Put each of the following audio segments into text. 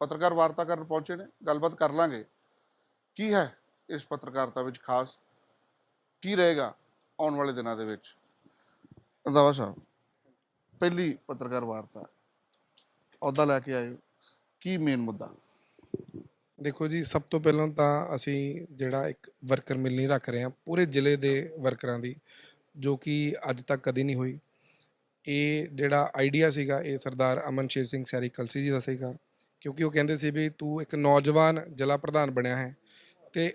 ਪੱਤਰਕਾਰ ਵਾਰਤਾ ਕਰਨ ਪਹੁੰਚੇ ਨੇ, ਗੱਲਬਾਤ ਕਰ ਲਾਂਗੇ। ਕੀ ਹੈ ਇਸ ਪੱਤਰਕਾਰਤਾ ਵਿੱਚ ਖਾਸ? ਕੀ ਰਹੇਗਾ ਆਉਣ ਵਾਲੇ ਦਿਨਾਂ ਦੇ ਵਿੱਚ? ਰੰਧਾਵਾ ਸਾਹਿਬ, ਪਹਿਲੀ ਪੱਤਰਕਾਰ ਵਾਰਤਾ, ਅਹੁਦਾ ਲੈ ਕੇ ਆਏ ਕੀ ਮੇਨ ਮੁੱਦਾ? ਦੇਖੋ ਜੀ, ਸਭ ਤੋਂ ਪਹਿਲਾਂ ਤਾਂ ਅਸੀਂ ਜਿਹੜਾ ਇੱਕ ਵਰਕਰ ਮਿਲਣੀ ਰੱਖ ਰਹੇ ਹਾਂ, ਪੂਰੇ ਜ਼ਿਲ੍ਹੇ ਦੇ ਵਰਕਰਾਂ ਦੀ, ਜੋ ਕਿ ਅੱਜ ਤੱਕ ਕਦੀ ਨਹੀਂ ਹੋਈ। ਇਹ ਜਿਹੜਾ ਆਈਡੀਆ ਸੀਗਾ, ਇਹ ਸਰਦਾਰ ਅਮਨਸ਼ੇਰ ਸਿੰਘ ਸੈਰੀ ਕਲਸੀ ਜੀ ਦਾ ਸੀਗਾ। ਕਿਉਂਕਿ ਉਹ ਕਹਿੰਦੇ ਸੀ ਵੀ ਤੂੰ ਇੱਕ ਨੌਜਵਾਨ ਜ਼ਿਲ੍ਹਾ ਪ੍ਰਧਾਨ ਬਣਿਆ ਹੈ ਤੇ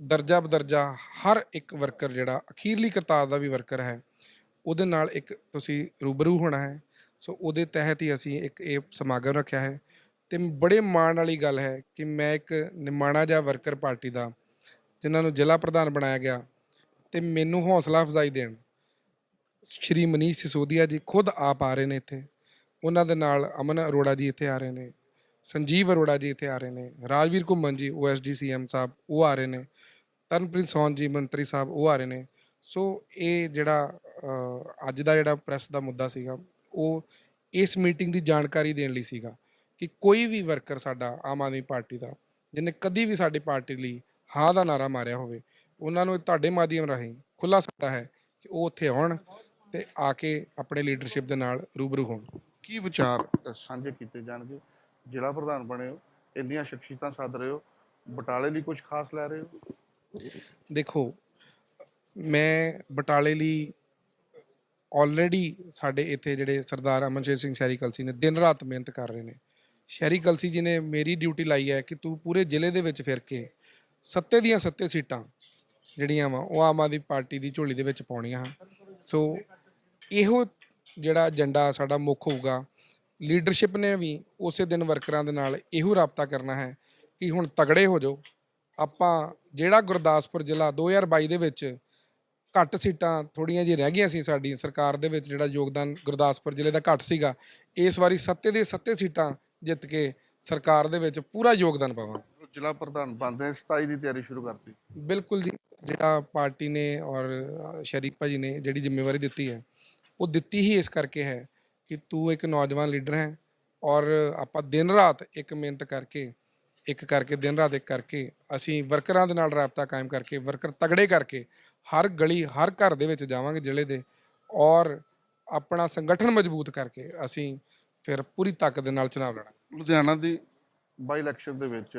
ਦਰਜਾ ਬਦਰਜਾ ਹਰ ਇੱਕ ਵਰਕਰ ਜਿਹੜਾ ਅਖੀਰਲੀ ਕਰਤਾਰ ਦਾ ਵੀ ਵਰਕਰ ਹੈ, ਉਹਦੇ ਨਾਲ ਇੱਕ ਤੁਸੀਂ ਰੂਬਰੂ ਹੋਣਾ ਹੈ। ਸੋ ਉਹਦੇ ਤਹਿਤ ਹੀ ਅਸੀਂ ਇੱਕ ਇਹ ਸਮਾਗਮ ਰੱਖਿਆ ਹੈ ਤੇ ਬੜੇ ਮਾਣ ਵਾਲੀ ਗੱਲ ਹੈ ਕਿ ਮੈਂ ਇੱਕ ਨਿਮਾਣਾ ਜਿਹਾ ਵਰਕਰ ਪਾਰਟੀ ਦਾ, ਜਿਨ੍ਹਾਂ ਨੂੰ ਜ਼ਿਲ੍ਹਾ ਪ੍ਰਧਾਨ ਬਣਾਇਆ ਗਿਆ ਤੇ ਮੈਨੂੰ ਹੌਸਲਾ ਅਫਜ਼ਾਈ ਦੇਣ ਸ਼੍ਰੀ ਮਨੀਸ਼ ਸਿਸੋਦੀਆ ਜੀ ਖੁਦ ਆਪ ਆ ਰਹੇ ਨੇ ਇੱਥੇ। ਉਹਨਾਂ ਦੇ ਨਾਲ ਅਮਨ ਅਰੋੜਾ ਜੀ ਇੱਥੇ ਆ ਰਹੇ ਨੇ। ਸੰਜੀਵ ਅਰੋੜਾ ਜੀ ਇੱਥੇ ਆ ਰਹੇ ਨੇ, ਰਾਜਵੀਰ ਘੁੰਮਣ ਜੀ ਓਐਸਡੀ ਸੀਐਮ ਸਾਹਿਬ, ਉਹ ਆ ਰਹੇ ਨੇ, ਤਰਨਪ੍ਰੀਤ ਸੌਨ ਜੀ, ਮੰਤਰੀ ਸਾਹਿਬ, ਉਹ ਆ ਰਹੇ ਨੇ। ਸੋ ਇਹ ਜਿਹੜਾ ਅੱਜ ਦਾ ਜਿਹੜਾ ਪ੍ਰੈਸ ਦਾ ਮੁੱਦਾ ਸੀਗਾ, ਉਹ ਇਸ ਮੀਟਿੰਗ ਦੀ ਜਾਣਕਾਰੀ ਦੇਣ ਲਈ ਸੀਗਾ ਕਿ ਕੋਈ ਵੀ ਵਰਕਰ ਸਾਡਾ ਆਮ ਆਦਮੀ ਪਾਰਟੀ ਦਾ, ਜਿਹਨੇ ਕਦੀ ਵੀ ਸਾਡੀ ਪਾਰਟੀ ਲਈ ਹਾਂ ਦਾ ਨਾਰਾ ਮਾਰਿਆ ਹੋਵੇ, ਉਹਨਾਂ ਨੂੰ ਤੁਹਾਡੇ ਮਾਧਿਅਮ ਰਾਹੀਂ ਖੁੱਲਾ ਸਾਡਾ ਹੈ ਕਿ ਉਹ ਉੱਥੇ ਆਉਣ ਤੇ ਆ ਕੇ ਆਪਣੇ ਲੀਡਰਸ਼ਿਪ ਦੇ ਨਾਲ ਰੂਬਰੂ ਹੋਣ। ਕੀ ਵਿਚਾਰ ਸਾਂਝੇ ਕੀਤੇ ਜਾਣਗੇ? ਜ਼ਿਲ੍ਹਾ ਪ੍ਰਧਾਨ ਬਣੇ ਹੋ, ਇੰਨੀਆਂ ਸ਼ਖਸੀਅਤਾਂ ਸੱਦ ਰਹੇ ਹੋ, ਬਟਾਲੇ ਲਈ ਕੁਝ ਖਾਸ ਲੈ ਰਹੇ ਹੋ? ਦੇਖੋ, ਮੈਂ ਬਟਾਲੇ ਲਈ ਆਲਰੇਡੀ ਸਾਡੇ ਇੱਥੇ ਜਿਹੜੇ ਸਰਦਾਰ ਅਮਨਸ਼ੇਰ ਸਿੰਘ ਸ਼ਹਿਰੀ ਕਲਸੀ ਨੇ ਦਿਨ ਰਾਤ ਮਿਹਨਤ ਕਰ ਰਹੇ ਨੇ। ਸ਼ਹਿਰੀ ਕਲਸੀ ਜੀ ਨੇ ਮੇਰੀ ਡਿਊਟੀ ਲਾਈ ਹੈ ਕਿ ਤੂੰ ਪੂਰੇ ਜ਼ਿਲ੍ਹੇ ਦੇ ਵਿੱਚ ਫਿਰ ਕੇ ਸੱਤੇ ਦੀਆਂ ਸੱਤੇ ਸੀਟਾਂ ਜਿਹੜੀਆਂ ਵਾ, ਉਹ ਆਮ ਆਦਮੀ ਪਾਰਟੀ ਦੀ ਝੋਲੀ ਦੇ ਵਿੱਚ ਪਾਉਣੀਆਂ ਹਨ। ਸੋ ਇਹੋ ਜਿਹੜਾ ਏਜੰਡਾ ਸਾਡਾ ਮੁੱਖ ਹੋਊਗਾ। ਲੀਡਰਸ਼ਿਪ ਨੇ ਵੀ ਉਸੇ ਦਿਨ ਵਰਕਰਾਂ ਦੇ ਨਾਲ ਇਹੋ ਰਾਬਤਾ ਕਰਨਾ ਹੈ ਕਿ ਹੁਣ ਤਗੜੇ ਹੋ ਜਾਓ। ਆਪਾਂ ਜਿਹੜਾ ਗੁਰਦਾਸਪੁਰ ਜ਼ਿਲ੍ਹਾ 2022 ਦੇ ਵਿੱਚ ਘੱਟ ਸੀਟਾਂ ਥੋੜੀਆਂ ਜਿਹੀ ਰਹਿ ਗਈਆਂ ਸੀ ਸਾਡੀ ਸਰਕਾਰ ਦੇ ਵਿੱਚ ਜਿਹੜਾ ਯੋਗਦਾਨ ਗੁਰਦਾਸਪੁਰ ਜ਼ਿਲ੍ਹੇ ਦਾ ਘੱਟ ਸੀਗਾ ਇਸ ਵਾਰੀ ਸੱਤੇ ਦੇ ਸੱਤੇ ਸੀਟਾਂ ਜਿੱਤ ਕੇ ਸਰਕਾਰ ਦੇ ਵਿੱਚ ਪੂਰਾ ਯੋਗਦਾਨ ਪਾਵਾਂ ਜ਼ਿਲ੍ਹਾ ਪ੍ਰਧਾਨ ਬਣਦੇ 27 ਦੀ ਤਿਆਰੀ ਸ਼ੁਰੂ ਕਰਤੀ। ਬਿਲਕੁਲ ਜੀ ਜਿਹੜਾ ਪਾਰਟੀ ਨੇ ਔਰ ਅ, ਸ਼ਰੀਫ ਭਾਜੀ ਨੇ ਜਿਹੜੀ ਜ਼ਿੰਮੇਵਾਰੀ ਦਿੱਤੀ ਹੈ ਉਹ ਦਿੱਤੀ ਹੀ ਇਸ ਕਰਕੇ ਹੈ ਕਿ ਤੂੰ ਇੱਕ ਨੌਜਵਾਨ ਲੀਡਰ ਹੈ ਔਰ ਆਪਾਂ ਦਿਨ ਰਾਤ ਇੱਕ ਮਿਹਨਤ ਕਰਕੇ, ਇੱਕ ਕਰਕੇ, ਦਿਨ ਰਾਤ ਇੱਕ ਕਰਕੇ ਅਸੀਂ ਵਰਕਰਾਂ ਦੇ ਨਾਲ ਰਾਬਤਾ ਕਾਇਮ ਕਰਕੇ, ਵਰਕਰ ਤਗੜੇ ਕਰਕੇ ਹਰ ਗਲੀ, ਹਰ ਘਰ ਦੇ ਵਿੱਚ ਜਾਵਾਂਗੇ ਜ਼ਿਲ੍ਹੇ ਦੇ ਔਰ ਆਪਣਾ ਸੰਗਠਨ ਮਜ਼ਬੂਤ ਕਰਕੇ ਅਸੀਂ ਫਿਰ ਪੂਰੀ ਤਾਕਤ ਦੇ ਨਾਲ ਚੁਣਾਵ ਲੜਾਂਗੇ। ਲੁਧਿਆਣਾ ਦੀ ਬਾਈ ਇਲੈਕਸ਼ਨ ਦੇ ਵਿੱਚ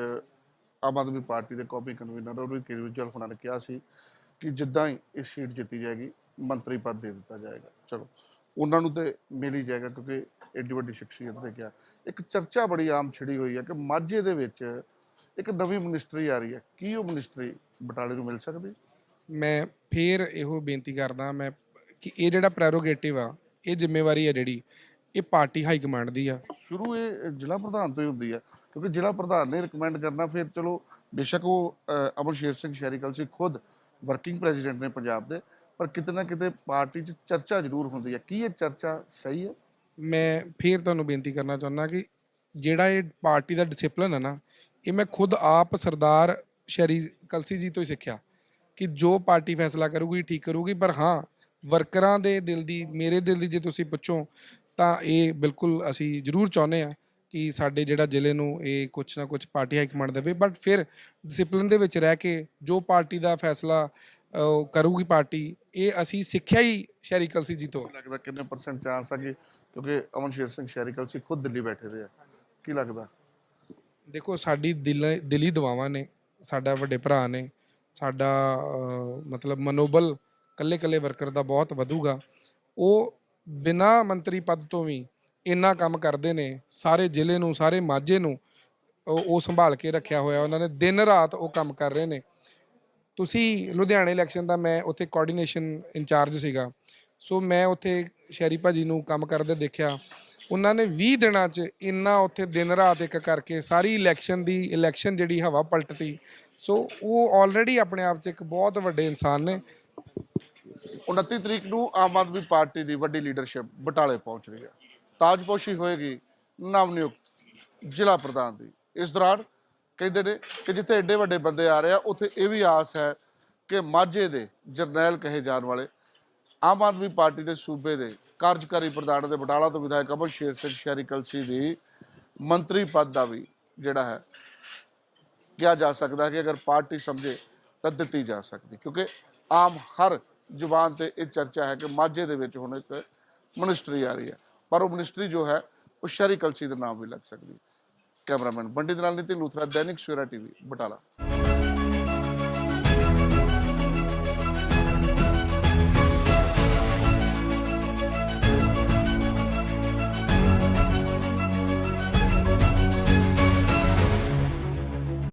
ਆਮ ਆਦਮੀ ਪਾਰਟੀ ਦੇ ਕੌਮੀ ਕਨਵੀਨਰ ਔਰ ਕੇਜਰੀਵਾਲ ਹੁਣਾਂ ਨੇ ਕਿਹਾ ਸੀ ਕਿ ਜਿੱਦਾਂ ਹੀ ਇਹ ਸੀਟ ਜਿੱਤੀ ਜਾਏਗੀ, ਮੰਤਰੀ ਪਦ ਦੇ ਦਿੱਤਾ ਜਾਏਗਾ। ਚਲੋ ਉਹਨਾਂ ਨੂੰ ਤੇ ਮਿਲ ਹੀ ਜਾਏਗਾ ਕਿਉਂਕਿ ਏਡੀ ਵੱਡੀ ਸ਼ਖਸੀਅਤ ਨੇ ਕਿਹਾ ਇੱਕ ਚਰਚਾ ਬੜੀ ਆਮ ਛਿੜੀ ਹੋਈ ਹੈ ਕਿ ਮਾਝੇ ਦੇ ਵਿੱਚ ਇੱਕ ਨਵੀਂ ਮਿਨਿਸਟਰੀ ਆ ਰਹੀ ਹੈ ਕੀ ਉਹ ਮਿਨਿਸਟਰੀ ਬਟਾਲੇ ਨੂੰ ਮਿਲ ਸਕਦੀ? ਮੈਂ ਫੇਰ ਇਹੋ ਬੇਨਤੀ ਕਰਦਾ ਮੈਂ ਕਿ ਇਹ ਜਿਹੜਾ ਪ੍ਰੈਰੋਗੇਟਿਵ ਆ ਇਹ ਜ਼ਿੰਮੇਵਾਰੀ ਹੈ ਜਿਹੜੀ ਇਹ ਪਾਰਟੀ ਹਾਈ ਕਮਾਂਡ ਦੀ ਆ। ਸ਼ੁਰੂ ਇਹ ਜ਼ਿਲ੍ਹਾ ਪ੍ਰਧਾਨ ਤੋਂ ਹੀ ਹੁੰਦੀ ਹੈ ਕਿਉਂਕਿ ਜ਼ਿਲ੍ਹਾ ਪ੍ਰਧਾਨ ਨੇ ਰეკਮੈਂਡ ਕਰਨਾ ਫਿਰ ਚਲੋ ਬੇਸ਼ੱਕ ਉਹ ਅਮਰਸ਼ੇਰ ਸਿੰਘ ਸ਼ਹਿਰੀ ਕਲਸੀ ਖੁਦ ਵਰਕਿੰਗ ਪ੍ਰੈਜ਼ੀਡੈਂਟ ਨੇ ਪੰਜਾਬ ਦੇ। ਪਰ ਕਿਤੇ ਨਾ ਕਿਤੇ ਪਾਰਟੀ 'ਚ ਚਰਚਾ ਜ਼ਰੂਰ ਹੁੰਦੀ ਹੈ। ਕੀ ਇਹ ਚਰਚਾ ਸਹੀ ਹੈ? ਮੈਂ ਫੇਰ ਤੁਹਾਨੂੰ ਬੇਨਤੀ ਕਰਨਾ ਚਾਹੁੰਦਾ ਕਿ ਜਿਹੜਾ ਇਹ ਪਾਰਟੀ ਦਾ ਡਿਸਪਲਿਨ ਹੈ ਨਾ, ਇਹ ਮੈਂ ਖੁਦ ਆਪ ਸਰਦਾਰ ਸ਼ਰੀ ਕਲਸੀ ਜੀ ਤੋਂ ਹੀ ਸਿੱਖਿਆ ਕਿ ਜੋ ਪਾਰਟੀ ਫੈਸਲਾ ਕਰੂਗੀ, ਠੀਕ ਕਰੂਗੀ, ਪਰ ਹਾਂ, ਵਰਕਰਾਂ ਦੇ ਦਿਲ ਦੀ, ਮੇਰੇ ਦਿਲ ਦੀ ਜੇ ਤੁਸੀਂ ਪੁੱਛੋ, ਤਾਂ ਇਹ ਬਿਲਕੁਲ ਅਸੀਂ ਜ਼ਰੂਰ ਚਾਹੁੰਦੇ ਆ ਕਿ ਸਾਡੇ ਜਿਹੜਾ ਜ਼ਿਲ੍ਹੇ ਨੂੰ ਇਹ ਕੁਛ ਨਾ ਕੁਛ ਪਾਰਟੀ ਹਾਈ ਕਮਾਂਡ ਦੇਵੇ। ਬਟ ਫਿਰ ਡਿਸਪਲਿਨ ਦੇ ਵਿੱਚ ਰਹਿ ਕੇ ਜੋ ਪਾਰਟੀ ਦਾ ਫੈਸਲਾ ਉਹ ਕਰੂਗੀ ਪਾਰਟੀ ਇਹ ਅਸੀਂ ਸਿੱਖਿਆ ਹੀ ਸ਼ਹਿਰੀ ਕਲਸੀ ਜੀ ਤੋਂ। ਲੱਗਦਾ ਕਿੰਨੇ ਪਰਸੈਂਟ ਚਾਂਸ ਆ ਕਿ ਕਿਉਂਕਿ ਅਮਨਸ਼ੇਰ ਸਿੰਘ ਸ਼ਹਿਰੀ ਕਲਸੀ ਖੁਦ ਦਿੱਲੀ ਬੈਠੇ ਦੇ ਆ? ਕੀ ਲੱਗਦਾ? ਦੇਖੋ ਸਾਡੀ ਦਿਲ ਦਿਲੀ ਦੁਆਵਾਂ ਨੇ ਸਾਡਾ ਵੱਡੇ ਭਰਾ ਨੇ ਸਾਡਾ ਅਹ, ਮਤਲਬ ਮਨੋਬਲ ਕੱਲੇ ਕੱਲੇ ਵਰਕਰ ਦਾ ਬਹੁਤ ਵਧੂਗਾ। ਉਹ ਬਿਨਾ ਮੰਤਰੀ ਪਦ ਤੋਂ ਵੀ ਇੰਨਾ ਕੰਮ ਕਰਦੇ ਨੇ ਸਾਰੇ ਜ਼ਿਲ੍ਹੇ ਨੂੰ ਸਾਰੇ ਮਾਝੇ ਨੂੰ ਉਹ ਉਹ ਸੰਭਾਲ ਕੇ ਰੱਖਿਆ ਹੋਇਆ ਉਹਨਾਂ ਨੇ ਦਿਨ ਰਾਤ ਉਹ ਕੰਮ ਕਰ ਰਹੇ ਨੇ। ਤੁਸੀਂ ਲੁਧਿਆਣੇ ਇਲੈਕਸ਼ਨ ਦਾ ਮੈਂ ਉੱਥੇ ਕੋਆਰਡੀਨੇਸ਼ਨ ਇੰਚਾਰਜ ਸੀਗਾ। ਸੋ ਮੈਂ ਉੱਥੇ ਸ਼ਹਿਰੀ ਭਾਜੀ ਨੂੰ ਕੰਮ ਕਰਦੇ ਦੇਖਿਆ। ਉਹਨਾਂ ਨੇ 20 ਦਿਨਾਂ 'ਚ ਇੰਨਾ ਉੱਥੇ ਦਿਨ ਰਾਤ ਇੱਕ ਕਰਕੇ ਸਾਰੀ ਇਲੈਕਸ਼ਨ ਦੀ ਇਲੈਕਸ਼ਨ ਜਿਹੜੀ ਹਵਾ ਪਲਟਤੀ। ਸੋ ਉਹ ਆਲਰੇਡੀ ਆਪਣੇ ਆਪ 'ਚ ਇੱਕ ਬਹੁਤ ਵੱਡੇ ਇਨਸਾਨ ਨੇ। 29 ਤਰੀਕ ਨੂੰ ਆਮ ਆਦਮੀ ਪਾਰਟੀ ਦੀ ਵੱਡੀ ਲੀਡਰਸ਼ਿਪ ਬਟਾਲੇ ਪਹੁੰਚ ਰਹੀ ਹੈ। ਤਾਜਪੋਸ਼ੀ ਹੋਏਗੀ ਨਵਨਿਯੁਕਤ ਜ਼ਿਲ੍ਹਾ ਪ੍ਰਧਾਨ ਦੀ। ਇਸ ਦੌਰਾਨ ਕਹਿੰਦੇ ਨੇ ਕਿ ਜਿੱਥੇ ਐਡੇ ਵੱਡੇ ਬੰਦੇ ਆ ਰਹੇ ਆ, ਉੱਥੇ ਇਹ ਵੀ ਆਸ ਹੈ ਕਿ ਮਾਝੇ ਦੇ ਜਰਨੈਲ ਕਹੇ ਜਾਣ ਵਾਲੇ ਆਮ ਆਦਮੀ ਪਾਰਟੀ ਦੇ ਸੂਬੇ ਦੇ ਕਾਰਜਕਾਰੀ ਪ੍ਰਧਾਨ ਦੇ ਬਟਾਲਾ ਤੋਂ ਵਿਧਾਇਕ ਅਮਰ ਸ਼ੇਰ ਸਿੰਘ ਸ਼ਹਿਰੀ ਕਲਸੀ ਦੀ ਮੰਤਰੀ ਪਦ ਦਾ ਵੀ ਜਿਹੜਾ ਹੈ ਕਿਹਾ ਜਾ ਸਕਦਾ ਹੈ ਕਿ ਅਗਰ ਪਾਰਟੀ ਸਮਝੇ ਤਾਂ ਦਿੱਤੀ ਜਾ ਸਕਦੀ, ਕਿਉਂਕਿ ਆਮ ਹਰ ਜ਼ੁਬਾਨ ਤੇ ਇਹ ਚਰਚਾ ਹੈ ਕਿ ਮਾਝੇ ਦੇ ਵਿੱਚ ਹੁਣ ਇੱਕ ਮਿਨਿਸਟਰੀ ਆ ਰਹੀ ਹੈ, ਪਰ ਉਹ ਮਿਨਿਸਟਰੀ ਜੋ ਹੈ ਉਹ ਸ਼ਹਿਰੀ ਕਲਸੀ ਦੇ ਨਾਮ ਵੀ ਲੱਗ ਸਕਦੀ ਹੈ। ਕੈਮਰਾਮੈਨ ਬੰਡੀ ਦੇ ਨਾਲ ਨਿਤਿਨ ਲੂਥਰਾ ਦੈਨਿਕ ਸਵੇਰਾ ਟੀਵੀ ਬਟਾਲਾ।